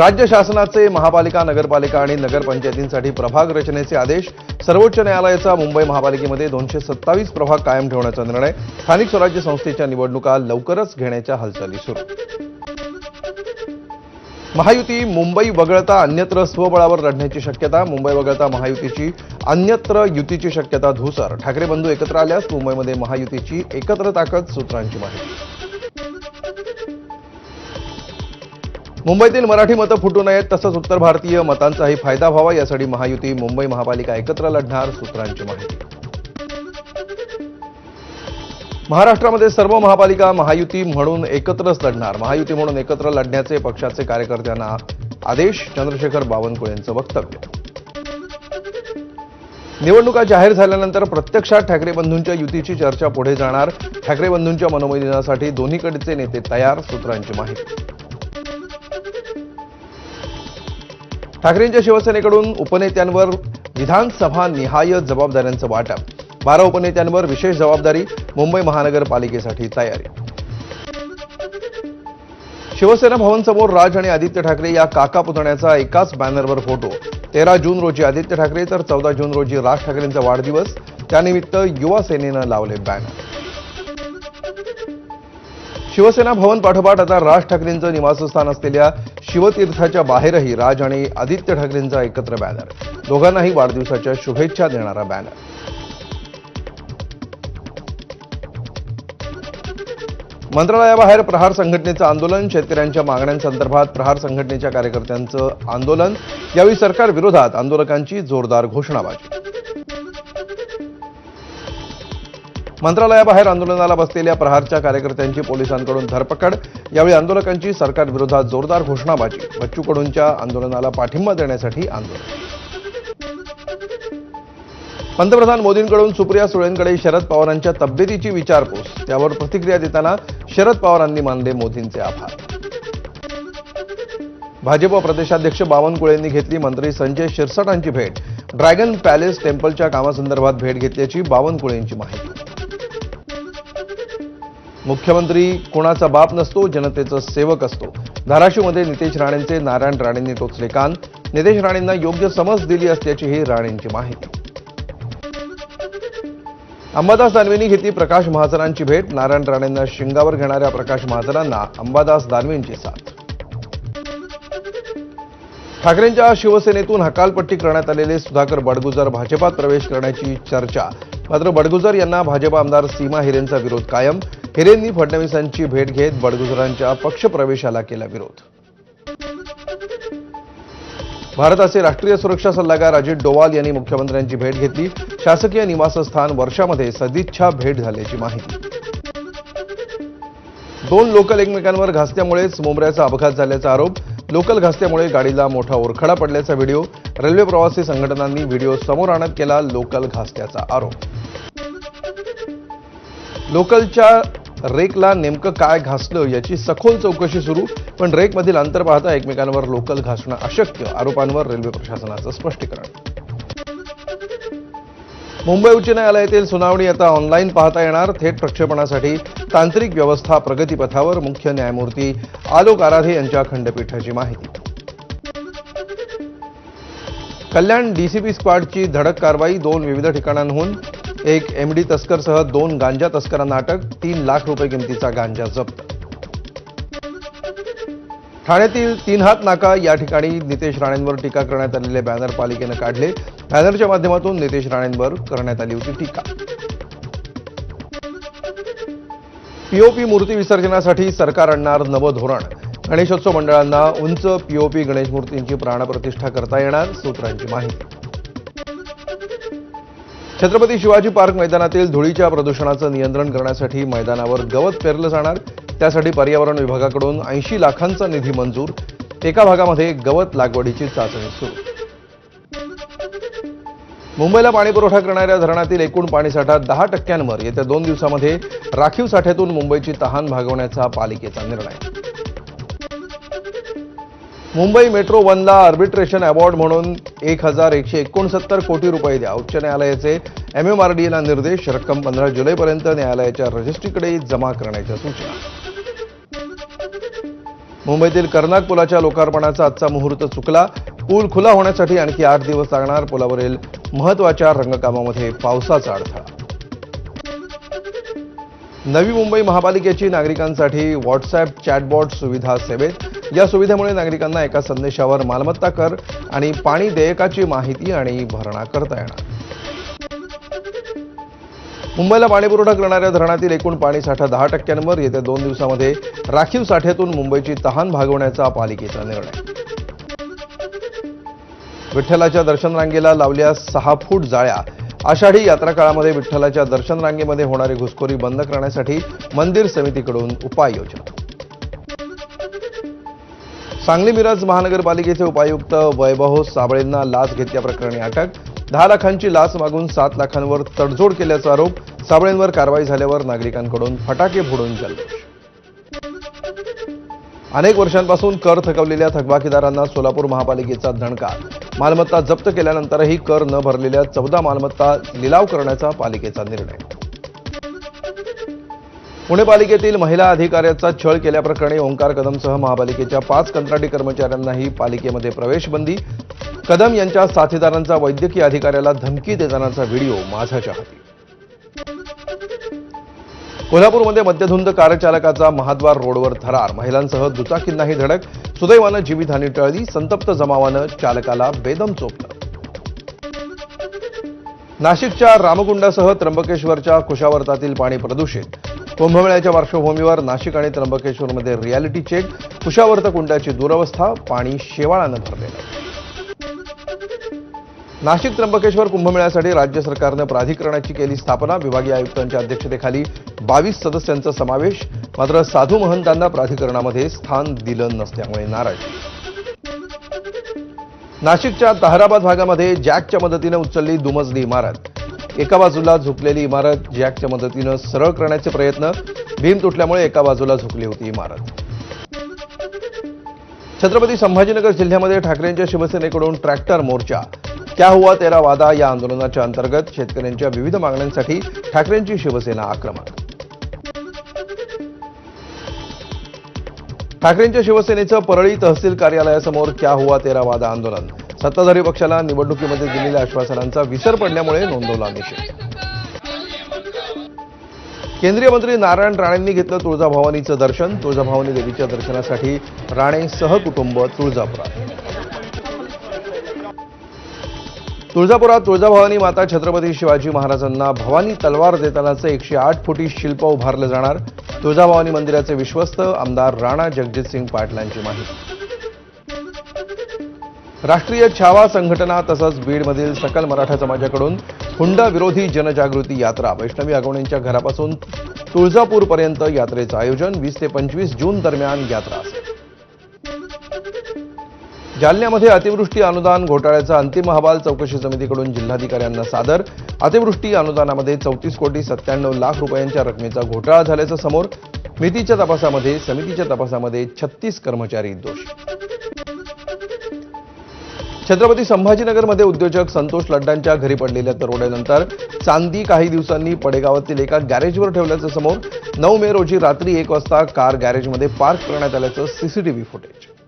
राज्य शासनाचे महापालिका नगरपालिका आणि नगरपंचायतींसाठी प्रभाग रचनेचे आदेश सर्वोच्च न्यायालयाचा मुंबई महापालिकेमध्ये दोनशे सत्तावीस प्रभाग कायम ठेवण्याचा निर्णय स्थानिक स्वराज्य संस्थेच्या निवडणुका लवकरच घेण्याच्या हालचाली सुरू. महायुती मुंबई वगळता अन्यत्र स्वबळावर लढण्याची शक्यता मुंबई वगळता महायुतीची अन्यत्र युतीची शक्यता धुसर. ठाकरे बंधू एकत्र आल्यास मुंबईमध्ये महायुतीची एकत्र ताकद सूत्रांची माहिती. मुंबईतील मराठी मतं फुटू नयेत तसंच उत्तर भारतीय मतांचाही फायदा व्हावा यासाठी महायुती मुंबई महापालिका एकत्र लढणार सूत्रांची माहिती. महाराष्ट्रामध्ये सर्व महापालिका महायुती म्हणून एकत्रच लढणार. महायुती म्हणून एकत्र लढण्याचे पक्षाचे कार्यकर्त्यांना आदेश चंद्रशेखर बावनकुळेंचं वक्तव्य. निवडणुका जाहीर झाल्यानंतर प्रत्यक्षात ठाकरे बंधूंच्या युतीची चर्चा पुढे जाणार. ठाकरे बंधूंच्या मनोमिलनासाठी दोन्हीकडचे नेते तयार सूत्रांची माहिती. ठाकरेंच्या शिवसेनेकडून उपनेत्यांवर विधानसभा निहाय जबाबदाऱ्यांचं वाटप. बारा उपनेत्यांवर विशेष जबाबदारी मुंबई महानगरपालिकेसाठी तयारी. शिवसेना भवन समोर राज आणि आदित्य ठाकरे या काका पुतण्याचा एकाच बॅनरवर फोटो. तेरा जून रोजी आदित्य ठाकरे तर चौदा जून रोजी राज ठाकरेंचा वाढदिवस. त्यानिमित्त युवा सेनेनं लावले बॅनर. शिवसेना भवन पाठोपाठ आता राज ठाकरेंचं निवासस्थान असलेल्या शिवतीर्थाच्या बाहेरही राज आणि आदित्य ठाकरेंचा एकत्र बॅनर दोघांनाही वाढदिवसाच्या शुभेच्छा देणारा बॅनर मंत्रालयाबाहेर प्रहार संघटनेचं आंदोलन शेतकऱ्यांच्या मागण्यांसंदर्भात प्रहार संघटनेच्या कार्यकर्त्यांचं आंदोलन. यावेळी सरकार विरोधात आंदोलकांची जोरदार घोषणाबाजी. मंत्रालयाबाहेर आंदोलनाला बसलेल्या प्रहारच्या कार्यकर्त्यांची पोलिसांकडून धरपकड. यावेळी आंदोलकांची सरकारविरोधात जोरदार घोषणाबाजी. बच्चू कडूंच्या आंदोलनाला पाठिंबा देण्यासाठी आंदोलन. पंतप्रधान मोदींकडून सुप्रिया सुळेंकडे शरद पवारांच्या तब्येतीची विचारपूस. त्यावर प्रतिक्रिया देताना शरद पवारांनी मानले मोदींचे आभार. भाजप प्रदेशाध्यक्ष बावनकुळेंनी घेतली मंत्री संजय शिरसाटांची भेट. ड्रॅगन पॅलेस टेम्पलच्या कामासंदर्भात भेट घेतल्याची बावनकुळेंची माहिती. मुख्यमंत्री कोणाचा बाप नसतो जनतेचा सेवक असतो. धाराशिवमध्ये नितेश राणेंचे नारायण राणेंनी टोचले कान नितेश राणेंना योग्य समज दिली असल्याची ही राणेंची माहिती. अंबादास दानवेंनी घेतली प्रकाश महाजनांची भेट. नारायण राणेंना शिंगावर घेणाऱ्या प्रकाश महाजनांना अंबादास दानवेंची साथ. ठाकरेंच्या शिवसेनेतून हकालपट्टी करण्यात आलेले सुधाकर बडगुजर भाजपात प्रवेश करण्याची चर्चा. मात्र बडगुजर यांना भाजप आमदार सीमा हिरेंचा विरोध कायम. हिरेंनी फडणवीसांची भेट घेत बडगुजरांच्या पक्षप्रवेशाला केला विरोध. भारताचे राष्ट्रीय सुरक्षा सल्लागार अजित डोवाल यांनी मुख्यमंत्र्यांची भेट घेतली. शासकीय निवासस्थान वर्षामध्ये सदिच्छा भेट झाल्याची माहिती. दोन लोकल एकमेकांवर घासल्यामुळेच मुंबऱ्याचा अपघात झाल्याचा आरोप. लोकल घासल्यामुळे गाडीला मोठा ओरखडा पडल्याचा व्हिडिओ. रेल्वे प्रवासी संघटनांनी व्हिडिओ समोर आणत केला लोकल घासल्याचा आरोप. लोकलच्या रेकला नेमकं काय घासलं याची सखोल चौकशी सुरू पण रेकमधील अंतर पाहता एकमेकांवर लोकल घासणं अशक्य आरोपांवर रेल्वे प्रशासनाचं स्पष्टीकरण. मुंबई उच्च न्यायालयातील सुनावणी आता ऑनलाईन पाहता येणार. थेट प्रक्षेपणासाठी तांत्रिक व्यवस्था प्रगतीपथावर मुख्य न्यायमूर्ती आलोक आराधे यांच्या खंडपीठाची माहिती. कल्याण डीसीपी स्क्वॉडची धडक कारवाई दोन विविध ठिकाणांहून. एक एमडी तस्करसह दोन गांजा तस्करांना अटक तीन लाख रुपये किमतीचा गांजा जप्त. ठाण्यातील तीन हात नाका या ठिकाणी नितेश राणेंवर टीका करण्यात आलेले बॅनर पालिकेनं काढले. बॅनरच्या माध्यमातून नितेश राणेंवर करण्यात आली होती टीका. पीओपी मूर्ती विसर्जनासाठी सरकार आणणार नवं धोरण. गणेशोत्सव मंडळांना उंच पीओपी गणेश मूर्तींची प्राणप्रतिष्ठा करता येणार सूत्रांची माहिती. छत्रपती शिवाजी पार्क मैदानातील धुळीच्या प्रदूषणाचं नियंत्रण करण्यासाठी मैदानावर गवत पेरलं जाणार. त्यासाठी पर्यावरण विभागाकडून ऐंशी लाखांचा निधी मंजूर. एका भागामध्ये गवत लागवडीची चाचणी सुरू. मुंबईला पाणीपुरवठा करणाऱ्या धरणातील एकूण पाणीसाठा दहा टक्क्यांवर येत्या दोन दिवसामध्ये राखीव साठ्यातून मुंबईची तहान भागवण्याचा पालिकेचा निर्णय. मुंबई मेट्रो वनला आर्बिट्रेशन अवॉर्ड म्हणून एक हजार एकशे एकोणसत्तर कोटी रुपये द्या. उच्च न्यायालयाचे एमएमआरडीएला निर्देश. रक्कम पंधरा जुलैपर्यंत न्यायालयाच्या रजिस्ट्रीकडे जमा करण्याच्या सूचना. मुंबईतील कर्नाक पुलाच्या लोकार्पणाचा आजचा मुहूर्त चुकला. पूल खुला होण्यासाठी आणखी आठ दिवस लागणार. पुलावरील महत्त्वाच्या रंगकामामध्ये पावसाचा अडथळा. नवी मुंबई महापालिकेची नागरिकांसाठी व्हॉट्सअप चॅटबॉट सुविधा सेवेत. या सुविधेमुळे नागरिकांना एका संदेशावर मालमत्ता कर आणि पाणी देयकाची माहिती आणि भरणा करता येणार. मुंबईला पाणीपुरवठा करणाऱ्या धरणातील एकूण पाणीसाठा दहा टक्क्यांवर येत्या दोन दिवसामध्ये राखीव साठ्यातून मुंबईची तहान भागवण्याचा पालिकेचा निर्णय. विठ्ठलाच्या दर्शन रांगेला लावल्या सहा फूट जाळ्या आषाढी यात्रा काळामध्ये विठ्ठलाच्या दर्शन रांगेमध्ये होणारी घुसखोरी बंद करण्यासाठी मंदिर समितीकडून उपाययोजना. सांगली मिरज महानगरपालिकेचे उपायुक्त वैभव साबळेंना लाच घेतल्याप्रकरणी अटक. दहा लाखांची लाच मागून सात लाखांवर तडजोड केल्याचा आरोप. साबळेंवर कारवाई झाल्यावर नागरिकांकडून फटाके फोडून जल्लोष. अनेक वर्षांपासून कर थकवलेल्या थकबाकीदारांना सोलापूर महापालिकेचा धणका मालमत्ता जप्त केल्यानंतरही कर न भरलेल्या चौदा मालमत्ता लिलाव करण्याचा पालिकेचा निर्णय. पुणे पालिकेतील महिला अधिकाऱ्याचा छळ केल्याप्रकरणी ओंकार कदमसह महापालिकेच्या पाच कंत्राटी कर्मचाऱ्यांनाही पालिकेमध्ये प्रवेशबंदी. कदम यांच्या साथीदारांचा वैद्यकीय अधिकाऱ्याला धमकी देतानाचा व्हिडिओ माझ्याच्या हाती. कोल्हापूरमध्ये मद्यधुंद कारचालकाचा महाद्वार रोडवर थरार. महिलांसह दुचाकींनाही धडक. सुदैवानं जीवितहानी टळली. संतप्त जमावानं चालकाला बेदम चोपलं. नाशिकच्या रामकुंडासह त्र्यंबकेश्वरच्या कुशावर्तातील पाणी प्रदूषित. कुंभमेळ्याच्या पार्श्वभूमीवर नाशिक आणि त्र्यंबकेश्वरमध्ये रियालिटी चेक कुशावर्त कुंडाची दुरवस्था पाणी शेवाळानं भरलेलं. नाशिक त्र्यंबकेश्वर कुंभमेळ्यासाठी राज्य सरकारनं प्राधिकरणाची केली स्थापना. विभागीय आयुक्तांच्या अध्यक्षतेखाली बावीस सदस्यांचा समावेश. मात्र साधू महंतांना प्राधिकरणामध्ये स्थान दिलं नसल्यामुळे नाराजी. नाशिकच्या ताहराबाद भागामध्ये जॅकच्या मदतीनं उचलली दुमजली इमारत. एका बाजूला झुकलेली इमारत जॅकच्या मदतीनं सरळ करण्याचे प्रयत्न. भीम तुटल्यामुळे एका बाजूला झुकली होती इमारत. छत्रपती संभाजीनगर जिल्ह्यामध्ये ठाकरेंच्या शिवसेनेकडून ट्रॅक्टर मोर्चा. क्या हुआ? तेरा वादा या आंदोलनाच्या अंतर्गत शेतकऱ्यांच्या विविध मागण्यांसाठी ठाकरेंची शिवसेना आक्रमक ठाकरेंच्या शिवसेनेचं परळी तहसील कार्यालयासमोर क्या हुआ? तेरा वादा आंदोलन. सत्ताधारी पक्षाला निवडणुकीमध्ये दिलेल्या आश्वासनांचा विसर पडल्यामुळे नोंदवला निषेध. केंद्रीय मंत्री नारायण राणेंनी घेतलं तुळजाभवानीचं दर्शन. तुळजाभवानी देवीच्या दर्शनासाठी राणे सहकुटुंब तुळजापुरात. तुळजापुरात तुळजाभवानी माता छत्रपती शिवाजी महाराजांना भवानी तलवार देतानाचं एकशे आठ फुटी शिल्प उभारलं जाणार. तुळजाभवानी मंदिराचे विश्वस्त आमदार राणा जगजितसिंग पाटलांची माहिती. राष्ट्रीय छावा संघटना तसंच बीडमधील सकल मराठा समाजाकडून हुंडा विरोधी जनजागृती यात्रा वैष्णवी आगवणींच्या घरापासून तुळजापूरपर्यंत यात्रेचं आयोजन वीस ते पंचवीस जून दरम्यान यात्रा असेल जालन्यामध्ये अतिवृष्टी अनुदान घोटाळ्याचा अंतिम अहवाल चौकशी समितीकडून जिल्हाधिकाऱ्यांना सादर. अतिवृष्टी अनुदानामध्ये चौतीस कोटी सत्त्याण्णव लाख रुपयांच्या रकमेचा घोटाळा झाल्याचं समोर. मितीच्या तपासामध्ये समितीच्या तपासामध्ये छत्तीस कर्मचारी दोषी. छत्रपती संभाजीनगरमध्ये उद्योजक संतोष लड्डांच्या घरी पडलेल्या दरोड्यानंतर चांदी काही दिवसांनी पडेगावातील एका गॅरेजवर ठेवल्याचं समोर. नऊ मे रोजी रात्री एक वाजता कार गॅरेजमध्ये पार्क करण्यात आल्याचं सीसीटीव्ही फुटेज.